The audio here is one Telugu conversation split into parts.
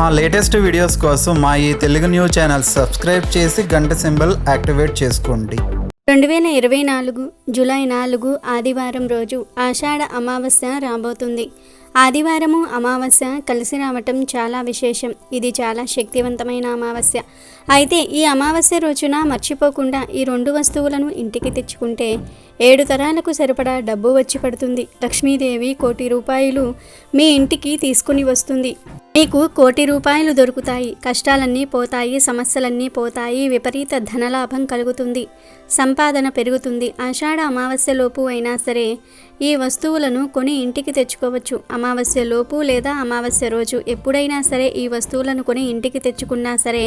మా లేటెస్ట్ వీడియోస్ కోసం మా ఈ తెలుగు న్యూస్ ఛానల్ సబ్స్క్రైబ్ చేసి గంట సింబల్ యాక్టివేట్ చేసుకోండి. రెండు వేల ఇరవై నాలుగు జూలై నాలుగు ఆదివారం రోజు ఆషాఢ అమావాస్య రాబోతుంది. ఆదివారము అమావాస్య కలిసి రావటం చాలా విశేషం. ఇది చాలా శక్తివంతమైన అమావాస్య. అయితే ఈ అమావాస్య రోజున మర్చిపోకుండా ఈ రెండు వస్తువులను ఇంటికి తెచ్చుకుంటే ఏడు తరాలకు సరిపడా డబ్బు వచ్చి పడుతుంది. లక్ష్మీదేవి కోటి రూపాయలు మీ ఇంటికి తీసుకుని వస్తుంది. మీకు కోటి రూపాయలు దొరుకుతాయి. కష్టాలన్నీ పోతాయి సమస్యలన్నీ పోతాయి విపరీత ధనలాభం కలుగుతుంది సంపాదన పెరుగుతుంది. ఆషాఢ అమావాస్య లోపు అయినా సరే ఈ వస్తువులను కొని ఇంటికి తెచ్చుకోవచ్చు. అమావాస్య లోపు లేదా అమావాస్య రోజు ఎప్పుడైనా సరే ఈ వస్తువులను కొని ఇంటికి తెచ్చుకున్నా సరే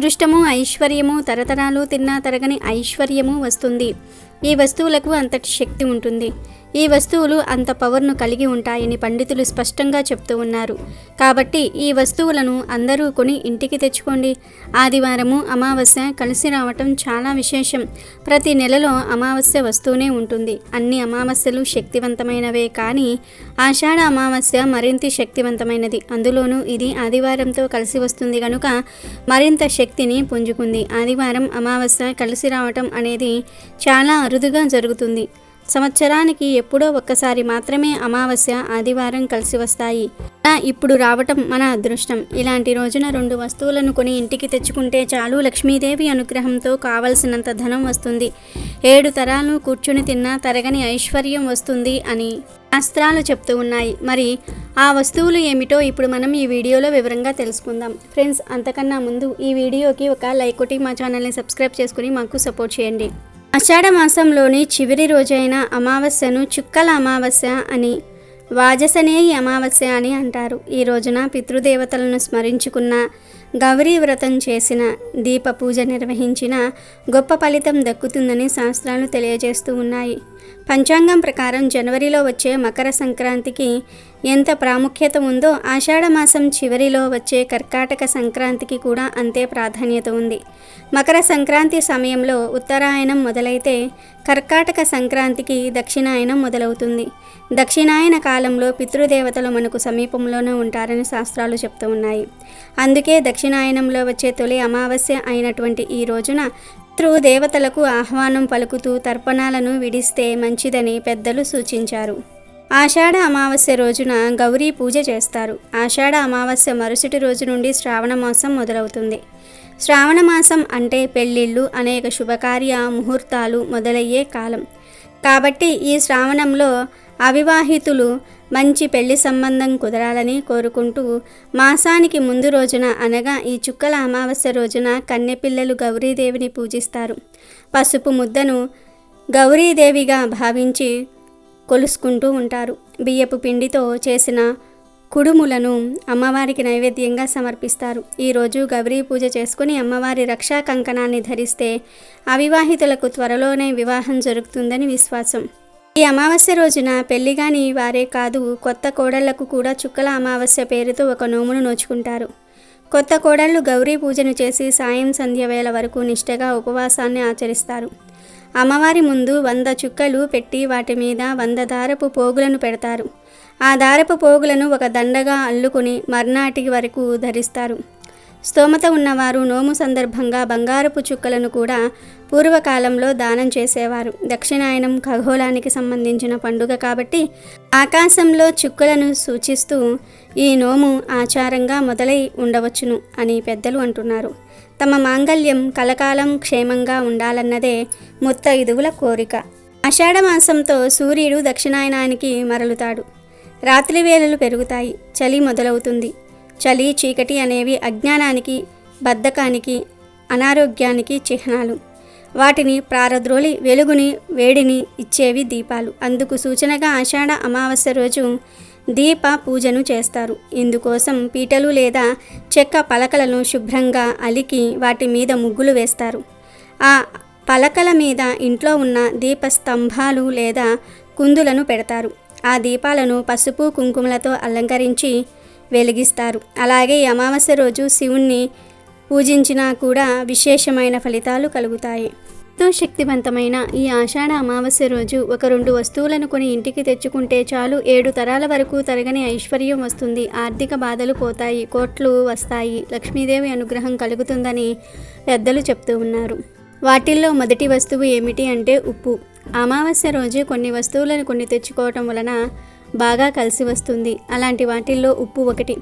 అదృష్టము ఐశ్వర్యము తరతరాలు తిన్నా తరగని ఐశ్వర్యము వస్తుంది. ఈ వస్తువులకు అంతటి శక్తి ఉంటుంది. ఈ వస్తువులు అంత పవర్ను కలిగి ఉంటాయని పండితులు స్పష్టంగా చెప్తూ ఉన్నారు. కాబట్టి ఈ వస్తువులను అందరూ కొని ఇంటికి తెచ్చుకోండి. ఆదివారము అమావాస్య కలిసి రావటం చాలా విశేషం. ప్రతి నెలలో అమావాస్య వస్తూనే ఉంటుంది. అన్ని అమావాస్యలు శక్తివంతమైనవే కానీ ఆషాఢ అమావాస్య మరింత శక్తివంతమైనది. అందులోనూ ఇది ఆదివారంతో కలిసి వస్తుంది కనుక మరింత శక్తిని పుంజుకుంది. ఆదివారం అమావాస్య కలిసి రావటం అనేది చాలా అరుదుగా జరుగుతుంది. సంవత్సరానికి ఎప్పుడో ఒక్కసారి మాత్రమే అమావాస్య ఆదివారం కలిసి వస్తాయి. ఇప్పుడు రావటం మన అదృష్టం. ఇలాంటి రోజున రెండు వస్తువులను కొని ఇంటికి తెచ్చుకుంటే చాలు లక్ష్మీదేవి అనుగ్రహంతో కావలసినంత ధనం వస్తుంది. ఏడు తరాలు కూర్చుని తిన్నా తరగని ఐశ్వర్యం వస్తుంది అని శాస్త్రాలు చెప్తూ ఉన్నాయి. మరి ఆ వస్తువులు ఏమిటో ఇప్పుడు మనం ఈ వీడియోలో వివరంగా తెలుసుకుందాం. ఫ్రెండ్స్ అంతకన్నా ముందు ఈ వీడియోకి ఒక లైక్ కొట్టి మా ఛానల్ని సబ్స్క్రైబ్ చేసుకుని మాకు సపోర్ట్ చేయండి. ఆషాఢ మాసంలోని చివరి రోజైన అమావాస్యను చుక్కల అమావాస్య అని వాజసనేయి అమావాస్య అని అంటారు. ఈ రోజున పితృదేవతలను స్మరించుకున్న గౌరీ వ్రతం చేసిన దీప పూజ నిర్వహించిన గొప్ప ఫలితం దక్కుతుందని శాస్త్రాలు తెలియజేస్తూ ఉన్నాయి. పంచాంగం ప్రకారం జనవరిలో వచ్చే మకర సంక్రాంతికి ఎంత ప్రాముఖ్యత ఉందో ఆషాఢ మాసం చివరిలో వచ్చే కర్కాటక సంక్రాంతికి కూడా అంతే ప్రాధాన్యత ఉంది. మకర సంక్రాంతి సమయంలో ఉత్తరాయణం మొదలైతే కర్కాటక సంక్రాంతికి దక్షిణాయనం మొదలవుతుంది. దక్షిణాయన కాలంలో పితృదేవతలు మనకు సమీపంలోనే ఉంటారని శాస్త్రాలు చెప్తూ ఉన్నాయి. అందుకే దక్షిణాయనంలో వచ్చే తొలి అమావాస్య అయినటువంటి ఈ రోజున దేవతలకు ఆహ్వానం పలుకుతూ తర్పణాలను విడిస్తే మంచిదని పెద్దలు సూచించారు. ఆషాఢ అమావాస్య రోజున గౌరీ పూజ చేస్తారు. ఆషాఢ అమావాస్య మరుసటి రోజు నుండి శ్రావణ మాసం మొదలవుతుంది. శ్రావణ మాసం అంటే పెళ్ళిళ్ళు అనేక శుభకార్య ముహూర్తాలు మొదలయ్యే కాలం. కాబట్టి ఈ శ్రావణంలో అవివాహితులు మంచి పెళ్ళి సంబంధం కుదరాలని కోరుకుంటూ మాసానికి ముందు రోజున అనగా ఈ చుక్కల అమావాస్య రోజున కన్నెపిల్లలు గౌరీదేవిని పూజిస్తారు. పసుపు ముద్దను గౌరీదేవిగా భావించి కొలుసుకుంటూ ఉంటారు. బియ్యపు పిండితో చేసిన కుడుములను అమ్మవారికి నైవేద్యంగా సమర్పిస్తారు. ఈరోజు గౌరీ పూజ చేసుకుని అమ్మవారి రక్షా కంకణాన్ని ధరిస్తే అవివాహితులకు త్వరలోనే వివాహం జరుగుతుందని విశ్వాసం. ఈ అమావాస్య రోజున పెళ్ళిగాని వారే కాదు కొత్త కోడళ్ళకు కూడా చుక్కల అమావాస్య పేరుతో ఒక నోమును నోచుకుంటారు. కొత్త కోడళ్ళు గౌరీ పూజను చేసి సాయం సంధ్య వేళ వరకు నిష్టగా ఉపవాసాన్ని ఆచరిస్తారు. అమ్మవారి ముందు వంద చుక్కలు పెట్టి వాటి మీద వంద దారపు పోగులను పెడతారు. ఆ దారపు పోగులను ఒక దండగా అల్లుకుని మర్నాటి వరకు ధరిస్తారు. స్తోమత ఉన్నవారు నోము సందర్భంగా బంగారపు చుక్కలను కూడా పూర్వకాలంలో దానం చేసేవారు. దక్షిణాయనం ఖగోళానికి సంబంధించిన పండుగ కాబట్టి ఆకాశంలో చుక్కలను సూచిస్తూ ఈ నోము ఆచారంగా మొదలై ఉండవచ్చును అని పెద్దలు అంటున్నారు. తమ మాంగల్యం కలకాలం క్షేమంగా ఉండాలన్నదే ముత్తైదువుల కోరిక. ఆషాఢ మాసంతో సూర్యుడు దక్షిణాయనానికి మరలుతాడు. రాత్రి వేళలు పెరుగుతాయి. చలి మొదలవుతుంది. చలి చీకటి అనేవి అజ్ఞానానికి బద్ధకానికి అనారోగ్యానికి చిహ్నాలు. వాటిని ప్రారద్రోలి వెలుగుని వేడిని ఇచ్చేవి దీపాలు. అందుకు సూచనగా ఆషాఢ అమావాస్య రోజు దీప పూజను చేస్తారు. ఇందుకోసం పీటలు లేదా చెక్క పలకలను శుభ్రంగా అలికి వాటి మీద ముగ్గులు వేస్తారు. ఆ పలకల మీద ఇంట్లో ఉన్న దీప స్తంభాలు లేదా కుందులను పెడతారు. ఆ దీపాలను పసుపు కుంకుమలతో అలంకరించి వెలిగిస్తారు. అలాగే ఈ అమావాస్య రోజు శివుణ్ణి పూజించినా కూడా విశేషమైన ఫలితాలు కలుగుతాయి. ఎంతో శక్తివంతమైన ఈ ఆషాఢ అమావాస్య రోజు ఒక రెండు వస్తువులను కొని ఇంటికి తెచ్చుకుంటే చాలు ఏడు తరాల వరకు తరగని ఐశ్వర్యం వస్తుంది. ఆర్థిక బాధలు పోతాయి. కోట్లు వస్తాయి. లక్ష్మీదేవి అనుగ్రహం కలుగుతుందని పెద్దలు చెప్తూ ఉన్నారు. వాటిల్లో మొదటి వస్తువు ఏమిటి అంటే ఉప్పు. అమావాస్య రోజు కొన్ని వస్తువులను కొన్ని తెచ్చుకోవటం వలన బాగా కలిసి వస్తుంది. అలాంటి వాటిల్లో ఉప్పు ఒకటి.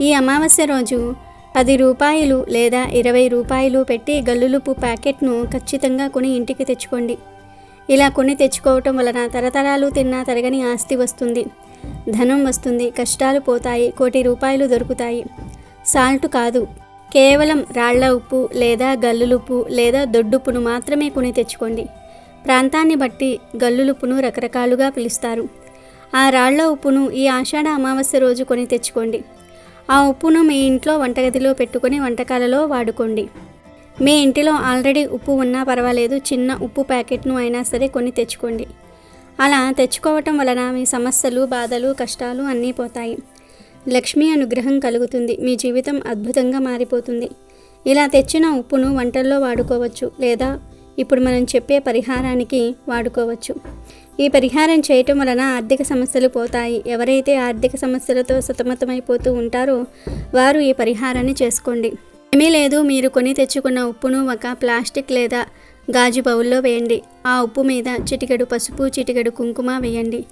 ఈ అమావాస్య రోజు పది రూపాయలు లేదా ఇరవై రూపాయలు పెట్టి గల్లులుపు ప్యాకెట్ను ఖచ్చితంగా కొని ఇంటికి తెచ్చుకోండి. ఇలా కొని తెచ్చుకోవటం వలన తరతరాలు తిన్నా తరగని ఆస్తి వస్తుంది. ధనం వస్తుంది కష్టాలు పోతాయి కోటి రూపాయలు దొరుకుతాయి. సాల్ట్ కాదు. కేవలం రాళ్ళ ఉప్పు లేదా గల్లులుప్పు లేదా దొడ్డుప్పును మాత్రమే కొని తెచ్చుకోండి. ప్రాంతాన్ని బట్టి గల్లులుప్పును రకరకాలుగా పిలుస్తారు. ఆ రాళ్ళ ఉప్పును ఈ ఆషాఢ అమావాస్య రోజు కొని తెచ్చుకోండి. ఆ ఉప్పును మీ ఇంట్లో వంటగదిలో పెట్టుకొని వంటకాలలో వాడుకోండి. మీ ఇంటిలో ఆల్రెడీ ఉప్పు ఉన్నా పర్వాలేదు చిన్న ఉప్పు ప్యాకెట్ను అయినా సరే కొని తెచ్చుకోండి. అలా తెచ్చుకోవటం వలన మీ సమస్యలు బాధలు కష్టాలు అన్నీ పోతాయి. లక్ష్మీ అనుగ్రహం కలుగుతుంది. మీ జీవితం అద్భుతంగా మారిపోతుంది. ఇలా తెచ్చిన ఉప్పును వంటల్లో వాడుకోవచ్చు లేదా ఇప్పుడు మనం చెప్పే పరిహారానికి వాడుకోవచ్చు. ఈ పరిహారం చేయటం వలన ఆర్థిక సమస్యలు పోతాయి. ఎవరైతే ఆర్థిక సమస్యలతో సతమతమైపోతూ ఉంటారో వారు ఈ పరిహారాన్ని చేసుకోండి. ఏమీ లేదు మీరు కొని తెచ్చుకున్న ఉప్పును ఒక ప్లాస్టిక్ లేదా గాజు బౌల్లో వేయండి. ఆ ఉప్పు మీద చిటికెడు పసుపు చిటికెడు కుంకుమ వేయండి.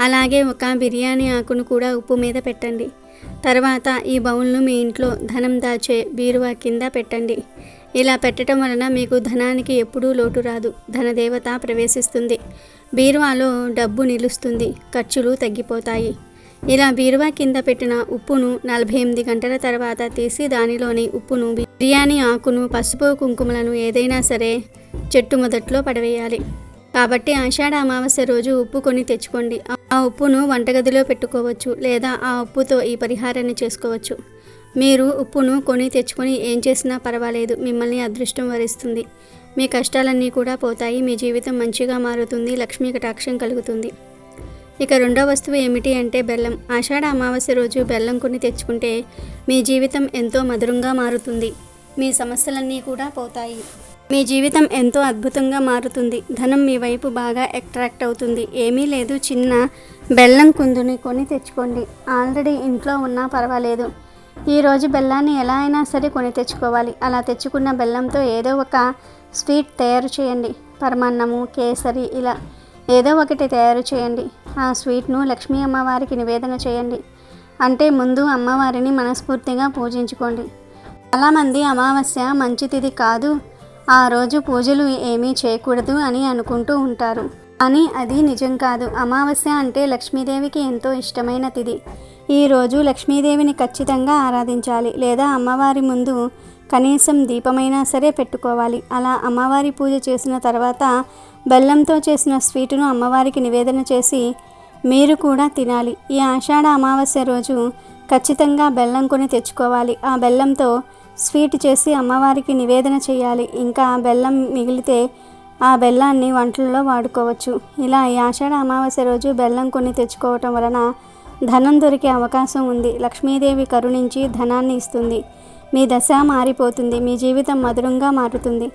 అలాగే ఒక బిర్యానీ ఆకును కూడా ఉప్పు మీద పెట్టండి. తర్వాత ఈ బౌల్ను మీ ఇంట్లో ధనం దాచే బీరువా కింద పెట్టండి. ఇలా పెట్టడం వలన మీకు ధనానికి ఎప్పుడూ లోటు రాదు. ధనదేవత ప్రవేశిస్తుంది. బీరువాలో డబ్బు నిలుస్తుంది ఖర్చులు తగ్గిపోతాయి. ఇలా బీరువా కింద పెట్టిన ఉప్పును నలభై ఎనిమిది గంటల తర్వాత తీసి దానిలోని ఉప్పును బిర్యానీ ఆకును పసుపు కుంకుమలను ఏదైనా సరే చెట్టు మొదట్లో పడవేయాలి. కాబట్టి ఆషాఢ అమావాస్య రోజు ఉప్పు కొని తెచ్చుకోండి. ఆ ఉప్పును వంటగదిలో పెట్టుకోవచ్చు లేదా ఆ ఉప్పుతో ఈ పరిహారాన్ని చేసుకోవచ్చు. మీరు ఉప్పును కొని తెచ్చుకొని ఏం చేసినా పర్వాలేదు మిమ్మల్ని అదృష్టం వరిస్తుంది. మీ కష్టాలన్నీ కూడా పోతాయి మీ జీవితం మంచిగా మారుతుంది లక్ష్మీ కటాక్షం కలుగుతుంది. ఇక రెండో వస్తువు ఏమిటి అంటే బెల్లం. ఆషాఢ అమావాస్య రోజు బెల్లం కొని తెచ్చుకుంటే మీ జీవితం ఎంతో మధురంగా మారుతుంది. మీ సమస్యలన్నీ కూడా పోతాయి. మీ జీవితం ఎంతో అద్భుతంగా మారుతుంది. ధనం మీ వైపు బాగా అట్రాక్ట్ అవుతుంది. ఏమీ లేదు చిన్న బెల్లం కుందుని కొని తెచ్చుకోండి. ఆల్రెడీ ఇంట్లో ఉన్నా పర్వాలేదు. ఈరోజు బెల్లాన్ని ఎలా అయినా సరే కొని తెచ్చుకోవాలి. అలా తెచ్చుకున్న బెల్లంతో ఏదో ఒక స్వీట్ తయారు చేయండి. పరమాన్నము కేసరి ఇలా ఏదో ఒకటి తయారు చేయండి. ఆ స్వీట్ను లక్ష్మీ అమ్మవారికి నివేదన చేయండి. అంటే ముందు అమ్మవారిని మనస్ఫూర్తిగా పూజించుకోండి. చాలామంది అమావాస్య మంచి తిథి కాదు ఆ రోజు పూజలు ఏమీ చేయకూడదు అని అనుకుంటూ ఉంటారు. అని అది నిజం కాదు. అమావాస్య అంటే లక్ష్మీదేవికి ఎంతో ఇష్టమైన తిథి ఈరోజు లక్ష్మీదేవిని ఖచ్చితంగా ఆరాధించాలి లేదా అమ్మవారి ముందు కనీసం దీపమైనా సరే పెట్టుకోవాలి. అలా అమ్మవారి పూజ చేసిన తర్వాత బెల్లంతో చేసిన స్వీటును అమ్మవారికి నివేదన చేసి మీరు కూడా తినాలి. ఈ ఆషాఢ అమావాస్య రోజు ఖచ్చితంగా బెల్లం కొని తెచ్చుకోవాలి. ఆ బెల్లంతో స్వీట్ చేసి అమ్మవారికి నివేదన చేయాలి. ఇంకా బెల్లం మిగిలితే ఆ బెల్లాన్ని వంటల్లో వాడుకోవచ్చు. ఇలా ఈ ఆషాఢ అమావాస్య రోజు బెల్లం కొని తెచ్చుకోవటం వలన ధనం దొరికే అవకాశం ఉంది. లక్ష్మీదేవి కరుణించి ధనాన్ని ఇస్తుంది. మీ దశ మారిపోతుంది. మీ జీవితం మధురంగా మారుతుంది.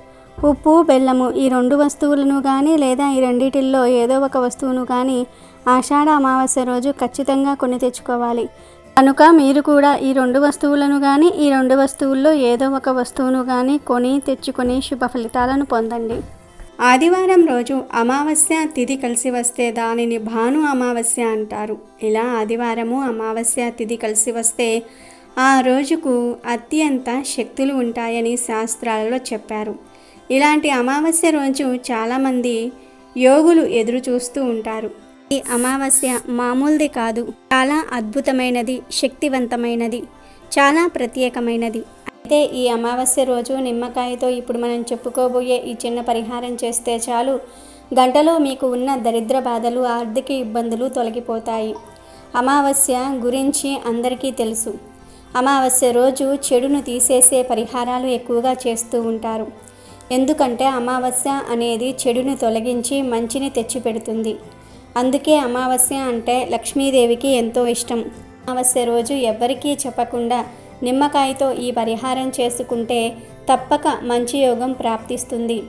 ఉప్పు బెల్లము ఈ రెండు వస్తువులను కానీ లేదా ఈ రెండిటిల్లో ఏదో ఒక వస్తువును కానీ ఆషాఢ అమావాస్య రోజు ఖచ్చితంగా కొని తెచ్చుకోవాలి. కనుక మీరు కూడా ఈ రెండు వస్తువులను కానీ ఈ రెండు వస్తువుల్లో ఏదో ఒక వస్తువును కానీ కొని తెచ్చుకొని శుభ ఫలితాలను పొందండి. ఆదివారం రోజు అమావాస్య తిథి కలిసి వస్తే దానిని భాను అమావాస్య అంటారు. ఇలా ఆదివారము అమావాస్య తిథి కలిసి వస్తే ఆ రోజుకు అత్యంత శక్తులు ఉంటాయని శాస్త్రాలలో చెప్పారు. ఇలాంటి అమావాస్య రోజు చాలామంది యోగులు ఎదురు చూస్తూ ఉంటారు. ఈ అమావాస్య మామూలుది కాదు. చాలా అద్భుతమైనది శక్తివంతమైనది చాలా ప్రత్యేకమైనది. అయితే ఈ అమావాస్య రోజు నిమ్మకాయతో ఇప్పుడు మనం చెప్పుకోబోయే ఈ చిన్న పరిహారం చేస్తే చాలు. గంటలో మీకు ఉన్న దరిద్ర బాధలు ఆర్థిక ఇబ్బందులు తొలగిపోతాయి. అమావాస్య గురించి అందరికీ తెలుసు. అమావాస్య రోజు చెడును తీసేసే పరిహారాలు ఎక్కువగా చేస్తూ ఉంటారు. ఎందుకంటే అమావాస్య అనేది చెడును తొలగించి మంచిని తెచ్చిపెడుతుంది. అందుకే అమావాస్య అంటే లక్ష్మీదేవికి ఎంతో ఇష్టం. అమావాస్య రోజు ఎవ్వరికీ చెప్పకుండా నిమ్మకాయతో ఈ పరిహారం చేసుకుంటే తప్పక మంచి యోగం ప్రాప్తిస్తుంది.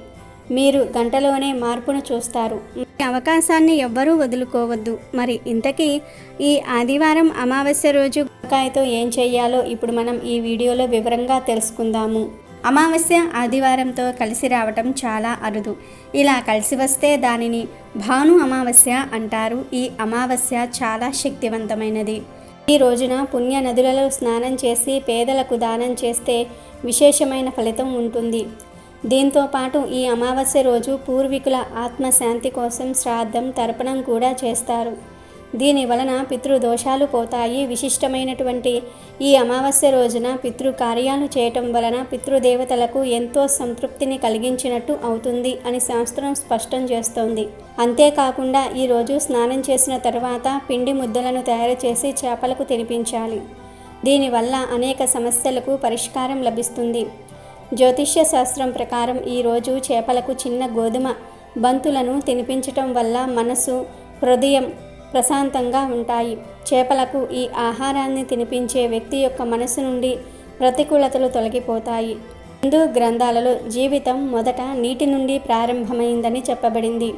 మీరు గంటలోనే మార్పును చూస్తారు. ఈ అవకాశాన్ని ఎవ్వరూ వదులుకోవద్దు. మరి ఇంతకీ ఈ ఆదివారం అమావాస్య రోజు కాయతో ఏం చేయాలో ఇప్పుడు మనం ఈ వీడియోలో వివరంగా తెలుసుకుందాము. అమావాస్య ఆదివారంతో కలిసి రావటం చాలా అరుదు. ఇలా కలిసి వస్తే దానిని భాను అమావాస్య అంటారు. ఈ అమావాస్య చాలా శక్తివంతమైనది. ఈ రోజున పుణ్య నదులలో స్నానం చేసి పేదలకు దానం చేస్తే విశేషమైన ఫలితం ఉంటుంది. దీంతో పాటు ఈ అమావాస్య రోజు పూర్వీకుల ఆత్మశాంతి కోసం శ్రాద్ధం తర్పణం కూడా చేస్తారు. దీని వలన పితృదోషాలు పోతాయి. విశిష్టమైనటువంటి ఈ అమావాస్య రోజున పితృ కార్యాలు చేయటం వలన పితృదేవతలకు ఎంతో సంతృప్తిని కలిగించినట్టు అవుతుంది అని శాస్త్రం స్పష్టం చేస్తోంది. అంతేకాకుండా ఈ రోజు స్నానం చేసిన తర్వాత పిండి ముద్దలను తయారు చేసి చేపలకు తినిపించాలి. దీనివల్ల అనేక సమస్యలకు పరిష్కారం లభిస్తుంది. జ్యోతిష్య శాస్త్రం ప్రకారం ఈరోజు చేపలకు చిన్న గోధుమ బంతులను తినిపించటం వల్ల మనసు హృదయం ప్రశాంతంగా ఉంటాయి. చేపలకు ఈ ఆహారాన్ని తినిపించే వ్యక్తి యొక్క మనసు నుండి ప్రతికూలతలు తొలగిపోతాయి. హిందూ గ్రంథాలలో జీవితం మొదట నీటి నుండి ప్రారంభమైందని చెప్పబడింది.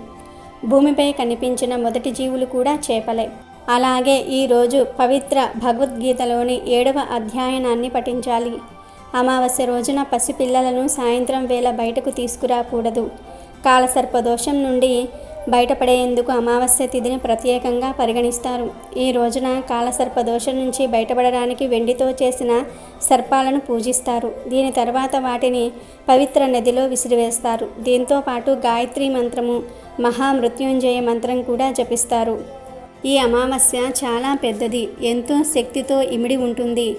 భూమిపై కనిపించిన మొదటి జీవులు కూడా చేపలే. అలాగే ఈరోజు పవిత్ర భగవద్గీతలోని ఏడవ అధ్యయనాన్ని పఠించాలి. అమావాస్య రోజున పసిపిల్లలను సాయంత్రం వేళ బయటకు తీసుకురాకూడదు. కాలసర్పదోషం నుండి బయటపడేందుకు అమావాస్య తిథిని ప్రత్యేకంగా పరిగణిస్తారు. ఈ రోజున కాలసర్పదోషం నుంచి బయటపడడానికి వెండితో చేసిన సర్పాలను పూజిస్తారు. దీని తర్వాత వాటిని పవిత్ర నదిలో విసిరివేస్తారు. దీంతో పాటు గాయత్రి మంత్రము మహామృత్యుంజయ మంత్రం కూడా జపిస్తారు. ఈ అమావాస్య చాలా పెద్దది. ఎంతో శక్తితో ఇమిడి ఉంటుంది.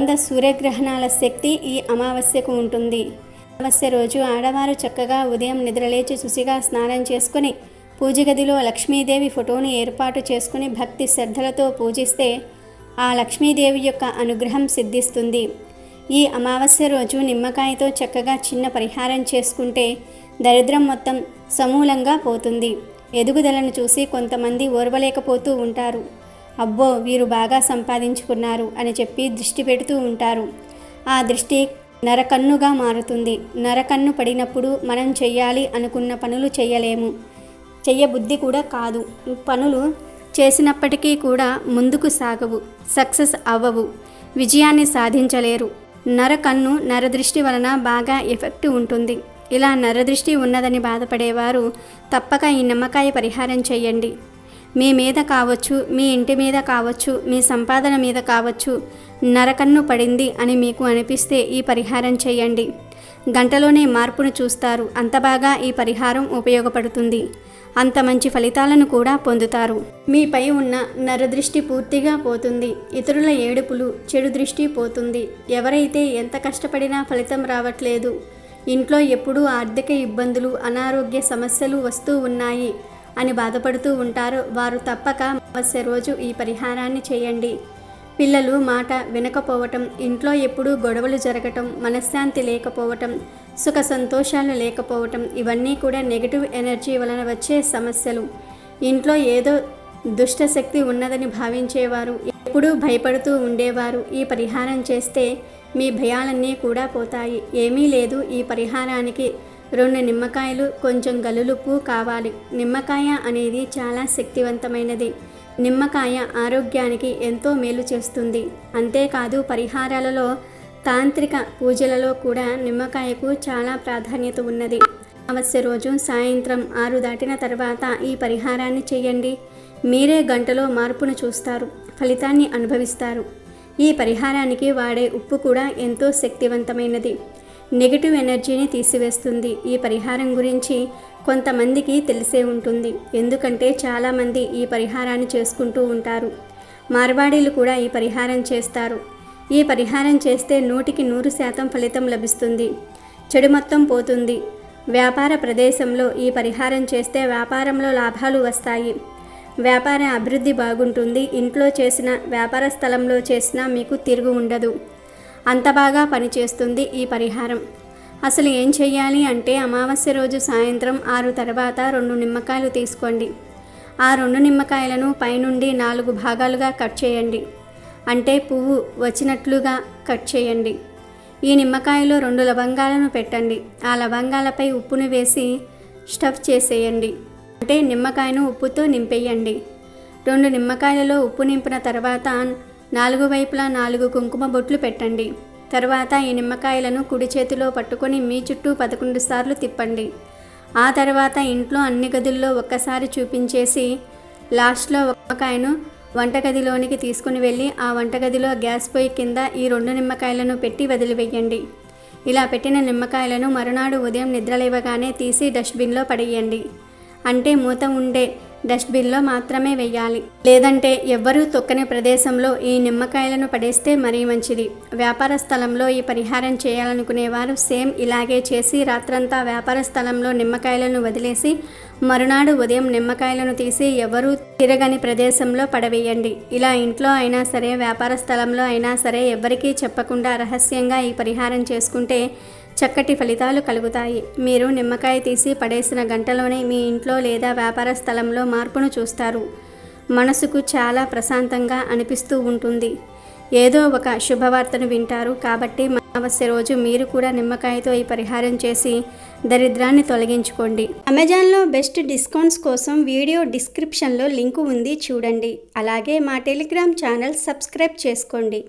వంద సూర్యగ్రహణాల శక్తి ఈ అమావాస్యకు ఉంటుంది. అమావాస్య రోజు ఆడవారు చక్కగా ఉదయం నిద్రలేచి శుచిగా స్నానం చేసుకుని పూజ గదిలో లక్ష్మీదేవి ఫోటోను ఏర్పాటు చేసుకుని భక్తి శ్రద్ధలతో పూజిస్తే ఆ లక్ష్మీదేవి యొక్క అనుగ్రహం సిద్ధిస్తుంది. ఈ అమావాస్య రోజు నిమ్మకాయతో చక్కగా చిన్న పరిహారం చేసుకుంటే దరిద్రం మొత్తం సమూలంగా పోతుంది. ఎదుగుదలను చూసి కొంతమంది ఓర్వలేకపోతూ ఉంటారు. అబ్బో వీరు బాగా సంపాదించుకున్నారు అని చెప్పి దృష్టి పెడుతూ ఉంటారు. ఆ దృష్టి నరకన్నుగా మారుతుంది. నరకన్ను పడినప్పుడు మనం చెయ్యాలి అనుకున్న పనులు చేయలేము చెయ్యబుద్ధి కూడా కాదు. పనులు చేసినప్పటికీ కూడా ముందుకు సాగవు సక్సెస్ అవ్వవు విజయాన్ని సాధించలేరు. నరకన్ను నరదృష్టి వలన బాగా ఎఫెక్ట్ ఉంటుంది. ఇలా నరదృష్టి ఉన్నదని బాధపడేవారు తప్పక ఈ నిమ్మకాయ పరిహారం చేయండి మీ మీద కావచ్చు మీ ఇంటి మీద కావచ్చు మీ సంపాదన మీద కావచ్చు నరకన్ను పడింది అని మీకు అనిపిస్తే ఈ పరిహారం చేయండి గంటలోనే మార్పును చూస్తారు. అంత బాగా ఈ పరిహారం ఉపయోగపడుతుంది. అంత మంచి ఫలితాలను కూడా పొందుతారు. మీపై ఉన్న నరదృష్టి పూర్తిగా పోతుంది. ఇతరుల ఏడుపులు చెడు దృష్టి పోతుంది. ఎవరైతే ఎంత కష్టపడినా ఫలితం రావట్లేదు. ఇంట్లో ఎప్పుడూ ఆర్థిక ఇబ్బందులు అనారోగ్య సమస్యలు వస్తూ ఉన్నాయి అని బాధపడుతూ ఉంటారో. వారు తప్పక మత్స్య రోజు ఈ పరిహారాన్ని చేయండి. పిల్లలు మాట వినకపోవటం ఇంట్లో ఎప్పుడూ గొడవలు జరగటం మనశ్శాంతి లేకపోవటం సుఖ సంతోషాలు లేకపోవటం ఇవన్నీ కూడా నెగిటివ్ ఎనర్జీ వలన వచ్చే సమస్యలు. ఇంట్లో ఏదో దుష్టశక్తి ఉన్నదని భావించేవారు ఎప్పుడూ భయపడుతూ ఉండేవారు. ఈ పరిహారం చేస్తే మీ భయాలన్నీ కూడా పోతాయి. ఏమీ లేదు ఈ పరిహారానికి రెండు నిమ్మకాయలు కొంచెం గలులుపు కావాలి. నిమ్మకాయ అనేది చాలా శక్తివంతమైనది. నిమ్మకాయ ఆరోగ్యానికి ఎంతో మేలు చేస్తుంది. అంతేకాదు పరిహారాలలో తాంత్రిక పూజలలో కూడా నిమ్మకాయకు చాలా ప్రాధాన్యత ఉన్నది. అమావాస్య రోజు సాయంత్రం ఆరు దాటిన తర్వాత ఈ పరిహారాన్ని చేయండి. మీరే గంటలో మార్పును చూస్తారు ఫలితాన్ని అనుభవిస్తారు. ఈ పరిహారానికి వాడే ఉప్పు కూడా ఎంతో శక్తివంతమైనది. నెగిటివ్ ఎనర్జీని తీసివేస్తుంది. ఈ పరిహారం గురించి కొంతమందికి తెలిసే ఉంటుంది. ఎందుకంటే చాలామంది ఈ పరిహారాన్ని చేసుకుంటూ ఉంటారు. మార్వాడీలు కూడా ఈ పరిహారం చేస్తారు. ఈ పరిహారం చేస్తే నూటికి నూరు శాతం ఫలితం లభిస్తుంది. చెడు మొత్తం పోతుంది. వ్యాపార ప్రదేశంలో ఈ పరిహారం చేస్తే వ్యాపారంలో లాభాలు వస్తాయి. వ్యాపార అభివృద్ధి బాగుంటుంది. ఇంట్లో చేసిన వ్యాపార స్థలంలో చేసినా మీకు తిరుగు ఉండదు. అంత బాగా పనిచేస్తుంది ఈ పరిహారం. అసలు ఏం చెయ్యాలి అంటే అమావాస్య రోజు సాయంత్రం ఆరు తర్వాత రెండు నిమ్మకాయలు తీసుకోండి. ఆ రెండు నిమ్మకాయలను పైనుండి నాలుగు భాగాలుగా కట్ చేయండి. అంటే పువ్వు వచ్చినట్లుగా కట్ చేయండి. ఈ నిమ్మకాయలో రెండు లవంగాలను పెట్టండి. ఆ లవంగాలపై ఉప్పును వేసి స్టఫ్ చేసేయండి. అంటే నిమ్మకాయను ఉప్పుతో నింపేయండి. రెండు నిమ్మకాయలలో ఉప్పు నింపిన తర్వాత నాలుగు వైపులా నాలుగు కుంకుమ బొట్లు పెట్టండి. తర్వాత ఈ నిమ్మకాయలను కుడి చేతిలో పట్టుకొని మీ చుట్టూ పదకొండు సార్లు తిప్పండి. ఆ తర్వాత ఇంట్లో అన్ని గదుల్లో ఒక్కసారి చూపించేసి లాస్ట్లో నిమ్మకాయను వంటగదిలోనికి తీసుకుని వెళ్ళి ఆ వంటగదిలో గ్యాస్ పొయ్యి కింద ఈ రెండు నిమ్మకాయలను పెట్టి వదిలివేయండి. ఇలా పెట్టిన నిమ్మకాయలను మరునాడు ఉదయం నిద్రలేవగానే తీసి డస్ట్బిన్లో పడేయండి. అంటే మూత ఉండే డస్ట్బిన్లో మాత్రమే వేయాలి లేదంటే ఎవ్వరూ తొక్కని ప్రదేశంలో ఈ నిమ్మకాయలను పడేస్తే మరీ మంచిది. వ్యాపార స్థలంలో ఈ పరిహారం చేయాలనుకునేవారు సేమ్ ఇలాగే చేసి రాత్రంతా వ్యాపార స్థలంలో నిమ్మకాయలను వదిలేసి మరునాడు ఉదయం నిమ్మకాయలను తీసి ఎవరూ తిరగని ప్రదేశంలో పడవేయండి. ఇలా ఇంట్లో అయినా సరే వ్యాపార స్థలంలో అయినా సరే ఎవ్వరికీ చెప్పకుండా రహస్యంగా ఈ పరిహారం చేసుకుంటే చక్కటి ఫలితాలు కలుగుతాయి. మీరు నిమ్మకాయ తీసి పడేసిన గంటలోనే మీ ఇంట్లో లేదా వ్యాపార స్థలంలో మార్పును చూస్తారు. మనసుకు చాలా ప్రశాంతంగా అనిపిస్తూ ఉంటుంది. ఏదో ఒక శుభవార్తను వింటారు. కాబట్టి అమావాస్య రోజు మీరు కూడా నిమ్మకాయతో ఈ పరిహారం చేసి దరిద్రాన్ని తొలగించుకోండి. అమెజాన్లో బెస్ట్ డిస్కౌంట్స్ కోసం వీడియో డిస్క్రిప్షన్లో లింకు ఉంది. చూడండి. అలాగే మా టెలిగ్రామ్ ఛానల్ సబ్స్క్రైబ్ చేసుకోండి.